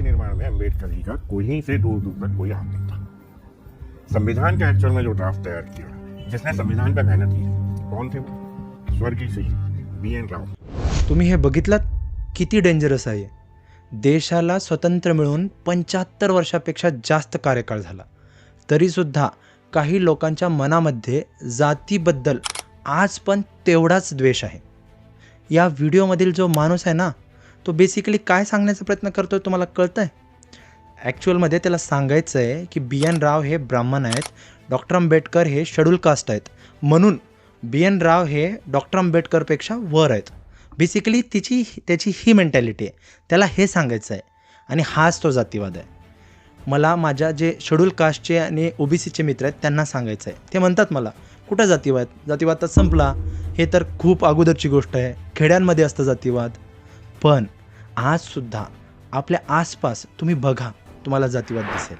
के निर्माण में अम्बेडकर जी का कोई से दूर दूर तक कोई हाथ नहीं था। संविधान का एक्चुअल में जो ड्राफ्ट तैयार किया जिसने संविधान पर मेहनत की कौन थे वो? स्वर्गीय श्री बी एन राव। तुम्ही हे बघितलात? किती डेंजरस आहे देशाला स्वतंत्र मिळून पंच्याहत्तर वर्षापेक्षा जास्त कार्यकाळ झाला. तरीसुद्धा काही लोकांच्या मनामध्ये जातीबद्दल आज पण तेवढाच द्वेष आहे. या व्हिडिओमधील जो माणूस आहे ना तो बेसिकली काय सांगण्याचा प्रयत्न करतो आहे तुम्हाला कळतं आहे ॲक्च्युअलमध्ये त्याला सांगायचं आहे की बी एन राव हे ब्राह्मण आहेत डॉक्टर आंबेडकर हे शेड्यूल कास्ट आहेत. म्हणून बी एन राव हे डॉक्टर आंबेडकरपेक्षा वर आहेत. बेसिकली तिची त्याची ही मेंटॅलिटी आहे. त्याला हे सांगायचं आहे आणि हाच तो जातीवाद आहे. मला माझ्या जे शेड्यूल कास्टचे आणि ओ बी सीचे मित्र आहेत त्यांना सांगायचं आहे ते म्हणतात मला कुठं जातीवाद? जातीवाद तर संपला. हे तर खूप अगोदरची गोष्ट आहे. खेड्यांमध्ये असतं जातीवाद. पण आजसुद्धा आपल्या आसपास तुम्ही बघा तुम्हाला जातीवाद दिसेल.